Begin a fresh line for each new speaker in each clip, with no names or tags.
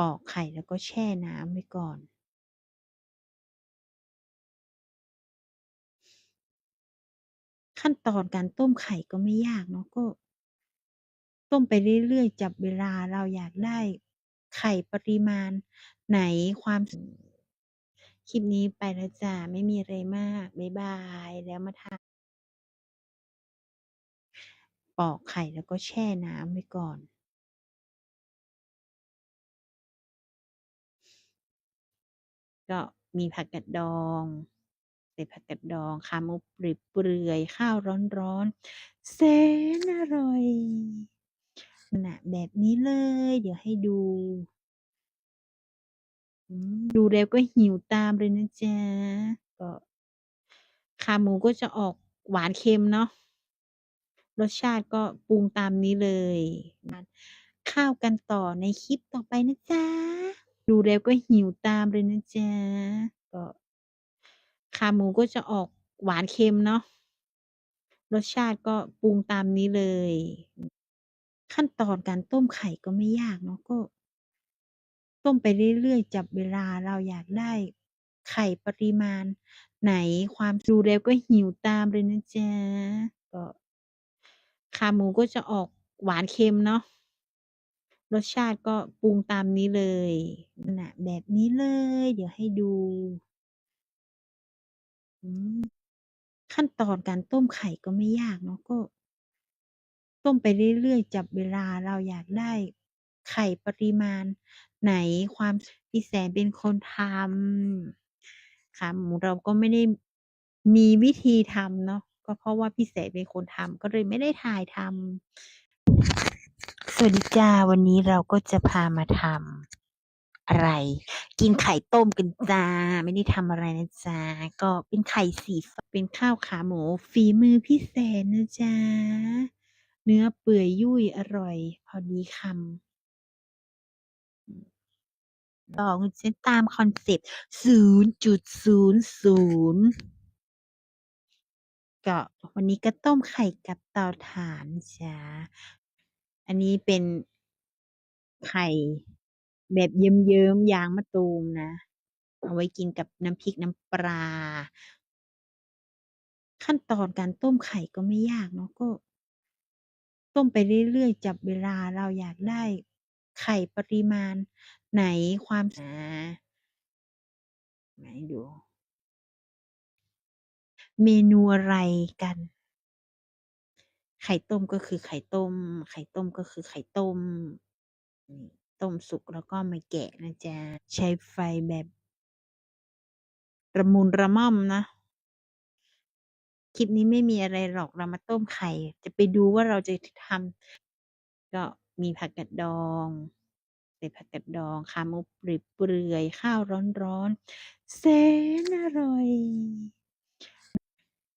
ปอกไข่แล้วก็แช่น้ำไว้ก่อน ขั้นตอนการต้มไข่ก็ไม่ยากเนาะก็ ต้มไปเรื่อยๆ จับเวลาเราอยากได้ไข่ปริมาณไหนความคลิปนี้ไปแล้วจ้ะไม่มีอะไรมาก บ๊ายบายแล้วมาทานปอกไข่แล้วก็แช่น้ำไว้ก่อน ก็มีผักกาดดองใส่ผักกาดดองขาหมูเปื่อยข้าวร้อนๆแสนอร่อยขน่ะแบบนี้เลย เดี๋ยวให้ดู ดูแล้วก็หิวตามเลยนะจ๊ะก็ขาหมูก็จะออกหวานเค็มเนาะรสชาติก็ปรุงตามนี้เลย ข้าวกันต่อในคลิปต่อไปนะจ๊ะ ดูแล้วก็หิวตามเลยนะจ๊ะ ก็ขาหมูก็จะออกหวานเค็มเนาะ รสชาติก็ปรุงตามนี้เลย ขั้นตอนการต้มไข่ก็ไม่ยากเนาะก็ ต้มไปเรื่อยๆ จับเวลาเราอยากได้ไข่ปริมาณ ไหนความดูแล้วก็หิวตามเลยนะจ๊ะ ก็ขาหมูก็จะออกหวานเค็มเนาะ รสชาติก็ปรุงตามนี้เลยนะแบบนี้เลย เดี๋ยวให้ดู ขั้นตอนการต้มไข่ก็ไม่ยากเนาะก็ ต้มไปเรื่อยๆ จับเวลาเราอยากได้ไข่ปริมาณ ไหนความพี่แสนเป็นคนทำขาหมูเราก็ไม่ได้มีวิธีทำเนาะก็เพราะว่าพี่แสนเป็นคนทำก็เลยไม่ได้ถ่ายทำ สวัสดีจ้ะวันนี้เราก็จะพามาทำอะไร กินไข่ต้มกันจ้ะไม่ได้ทำอะไรนะจ๊ะก็เป็นไข่สีเป็นข้าวขาหมูฝีมือพี่แสนนะจ๊ะเนื้อเปื่อยยุ่ยอร่อย พอดีคำอืมก็คุณเซตามคอนเซ็ปต์0.00ก็วันนี้ก็ต้มไข่กับเตาถ่านจ๊ะ อันนี้เป็นไข่แบบเยิ้มๆยางมะตูมนะ เอาไว้กินกับน้ำพริกน้ำปลา ขั้นตอนการต้มไข่ก็ไม่ยากเนาะก็ ต้มไปเรื่อยๆ จับเวลาเราอยากได้ไข่ปริมาณไหนความอามาให้ดู เมนูอะไรกัน ไข่ต้มก็คือไข่ต้ม ไข่ต้มก็คือไข่ต้ม ต้มสุกแล้วก็มาแกะนะจ๊ะ ใช้ไฟแบบระมุนระม่อมนะ คลิปนี้ไม่มีอะไรหรอกเรามาต้มไข่ จะไปดูว่าเราจะทำก็มีผักกาดดองใส่ผักกาดดองขาหมูเปื่อยข้าวร้อนๆแสนอร่อย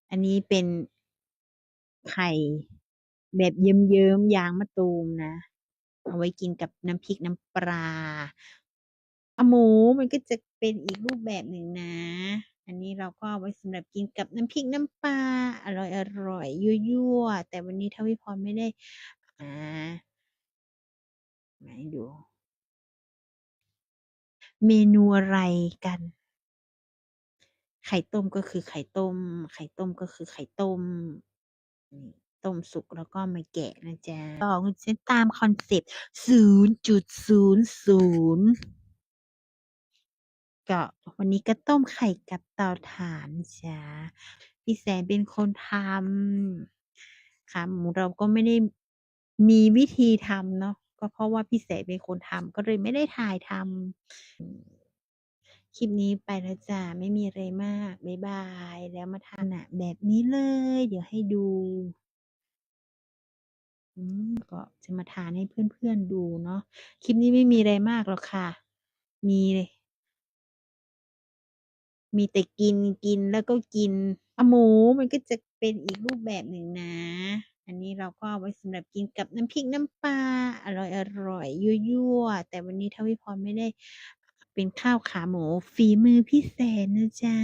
อันนี้เป็น ไข่ แบบเยิ้มๆยางมะตูมนะ เอาไว้กินกับน้ำพริกน้ำปลาขาหมูมันก็จะเป็นอีกรูปแบบหนึ่งนะ อันนี้เราก็เอาไว้สำหรับกินกับน้ำพริกน้ำปลาอร่อยๆยั่วๆแต่วันนี้ทวิพรไม่ได้อามาให้ดู เมนูอะไรกัน ไข่ต้มก็คือไข่ต้ม ไข่ต้มก็คือไข่ต้ม ต้มสุกแล้วก็มาแกะนะจ๊ะก็คุณเซตตามคอนเซปต์0.00ก็วันนี้ก็ต้มไข่กับเตาถ่านจ๊ะพี่แสนเป็นคนทำขาหมูเราก็ไม่ได้มีวิธีทำเนาะก็เพราะว่าพี่แสนเป็นคนทำก็เลยไม่ได้ถ่ายทำ คลิปนี้ไปแล้วจ้ะไม่มีอะไรมาก บ๊ายบาย แล้วมาทานน่ะ แบบนี้เลย เดี๋ยวให้ดูก็จะมาทานให้เพื่อนๆดูเนาะคลิปนี้ไม่มีอะไรมากหรอกค่ะ มีเลยมีแต่กินกินแล้วก็กินขาหมูมันก็จะเป็นอีกรูปแบบหนึ่งนะ อันนี้เราก็เอาไว้สำหรับกินกับน้ำพริกน้ำปลาอร่อยๆยั่วๆแต่วันนี้ทวิพรไม่ได้ เป็นข้าวขาหมูฝีมือพี่แสนะจ๊ะ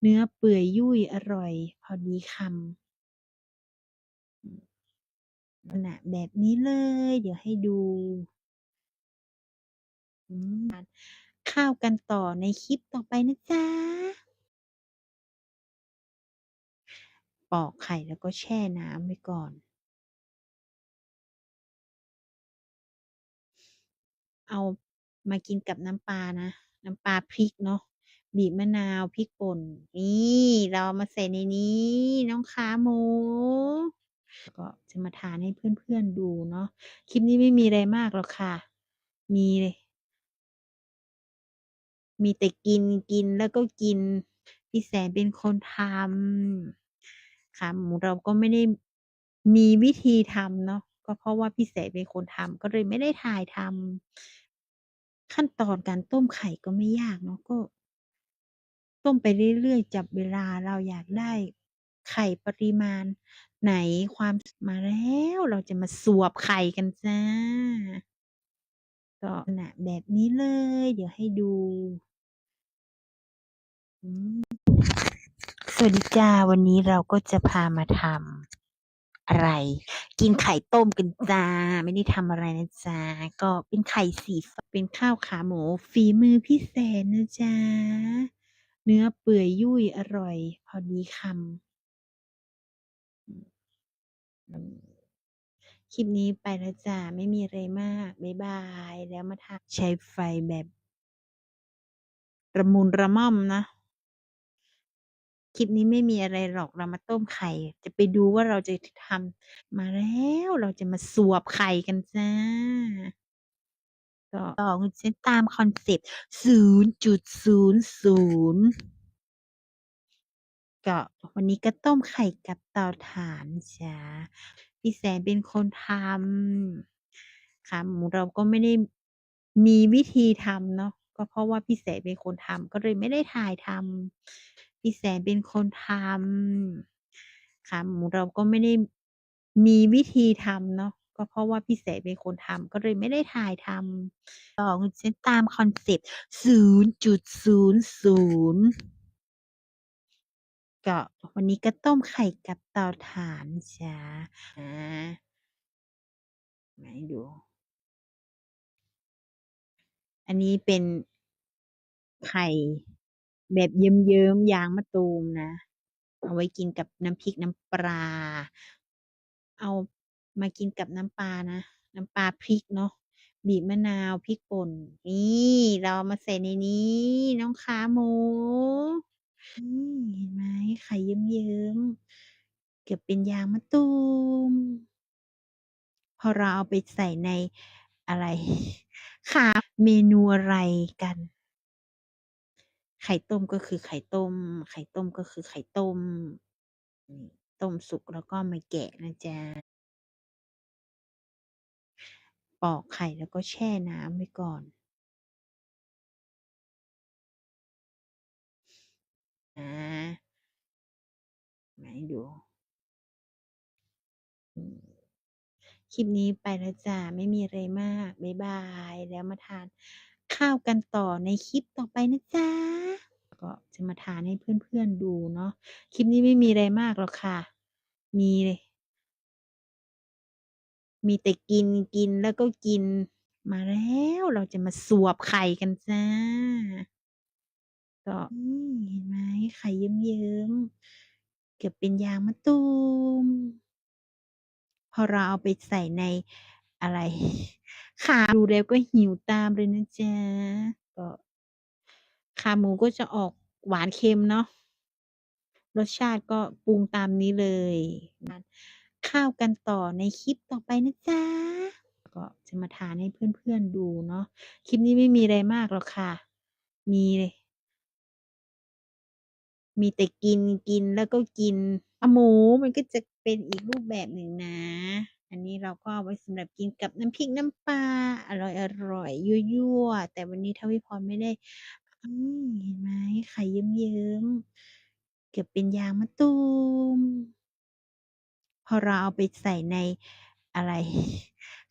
เนื้อเปื่อยยุ่ยอร่อย พอดีคำอืมน่ะแบบนี้เลย เดี๋ยวให้ดูข้าวกันต่อในคลิปต่อไปนะจ๊ะ ปอกไข่แล้วก็แช่น้ำไว้ก่อน เอา มากินกับน้ำปลานะ น้ำปลาพริกเนาะบีบมะนาวพริกป่น นี่เราเอามาใส่ในนี้น้องขาหมู ก็จะมาทานให้เพื่อนๆดูเนาะคลิปนี้ไม่มีอะไรมากหรอกค่ะ มีเลย มีแต่กินกินแล้วก็กิน พี่แสนเป็นคนทำขาหมูเราก็ไม่ได้มีวิธีทำเนาะก็เพราะว่าพี่แสนเป็นคนทำก็เลยไม่ได้ถ่ายทำ ขั้นตอนการต้มไข่ก็ไม่ยากเนาะ ก็ ต้มไปเรื่อย ๆ จับเวลา เราอยากได้ไข่ปริมาณไหน ความมาแล้ว เราจะมาสวบไข่กันจ้ะ ก็ลักษณะ แบบนี้เลย เดี๋ยวให้ดู อืม สวัสดีจ้ะวันนี้เราก็จะพามาทำ อะไร กินไข่ต้มกันจ้ะไม่ได้ทำอะไรนะจ๊ะก็เป็นไข่สีฟเป็นข้าวขาหมู ฝีมือพี่แสนนะจ๊ะเนื้อเปื่อยยุ่ยอร่อย พอดีคำคลิปนี้ไปแล้วจ้ะไม่มีอะไรมาก บ๊ายบาย แล้วมาทานใช้ไฟแบบ ระมุนระม่อมนะ คลิปนี้ไม่มีอะไรหรอกเรามาต้มไข่ จะไปดูว่าเราจะทำมาแล้วเราจะมาสวบไข่กันจ้ะก็ก็วุ้นเส้นตามคอนเซปต์0.00ก็วันนี้ก็ต้มไข่กับเตาถ่านจ้ะพี่แสนเป็นคนทำขาหมูเราก็ไม่ได้มีวิธีทำเนาะก็เพราะว่าพี่แสนเป็นคนทำก็เลยไม่ได้ถ่ายทำ พี่แสนเป็นคนทำขาหมูเราก็ไม่ได้มีวิธีทำเนาะก็เพราะว่าพี่แสนเป็นคนทำก็เลยไม่ได้ถ่ายทำก็วุ้นเส้นตามคอนเซปต์0.00ก็วันนี้ก็ต้มไข่กับเตาถ่านจ้ะอามาให้ดู อันนี้เป็นไข่ แบบเยิ้มๆยางมะตูมนะ เอาไว้กินกับน้ำพริกน้ำปลา เอามากินกับน้ำปลานะ น้ำปลาพริกเนาะบีบมะนาวพริกป่น นี่เรามาใส่ในนี้ น้องขาหมูอืมเห็นไหมไข่เยิ้มๆเกือบเป็นยางมะตูม พอเราเอาไปใส่ในอะไรขาเมนูอะไรกัน ไข่ต้มก็คือไข่ต้ม ไข่ต้มก็คือไข่ต้ม ต้มสุกแล้วก็มาแกะนะจ๊ะ ปอกไข่แล้วก็แช่น้ำไว้ก่อนอามาให้ดูคลิปนี้ไปแล้วจ้ะไม่มีอะไรมาก บ๊ายบาย แล้วมาทาน ข้าวกันต่อในคลิปต่อไปนะจ๊ะ ก็จะมาทานให้เพื่อนๆดูเนาะ คลิปนี้ไม่มีอะไรมากหรอกค่ะ มีมีแต่กินกินแล้วก็กินมาแล้วเราจะมาสวบไข่กันจ้ะก็เห็นไหมไข่เยิ้มๆ เกือบเป็นยางมะตูม พอเราเอาไปใส่ในอะไร ขาดูแล้วก็หิวตามเลยนะจ๊ะ ก็ขาหมูก็จะออกหวานเค็มเนาะ รสชาติก็ปรุงตามนี้เลย ข้าวกันต่อในคลิปต่อไปนะจ๊ะ ก็จะมาทานให้เพื่อนๆดูเนาะ คลิปนี้ไม่มีอะไรมากหรอกค่ะ มีเลยมีแต่กินกินแล้วก็กินขาหมูมันก็จะเป็นอีกรูปแบบหนึ่งนะ อันนี้เราก็เอาไว้สำหรับกินกับน้ำพริกน้ำปลาอร่อยๆยั่วๆแต่วันนี้ทวิภรไม่ได้เห็นไหมไข่เยิ้มๆเกือบเป็นยางมะตูม พอเราเอาไปใส่ในอะไร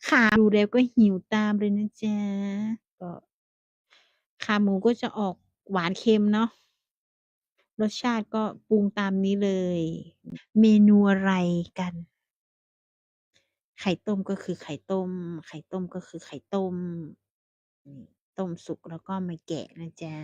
ขาดูแล้วก็หิวตามเลยนะจ๊ะก็ขาหมูก็จะออกหวานเค็มเนาะรสชาติก็ปรุงตามนี้เลย เมนูอะไรกัน ไข่ต้มก็คือไข่ต้ม ไข่ต้มก็คือไข่ต้มต้มสุกแล้วก็มาแกะนะจ๊ะ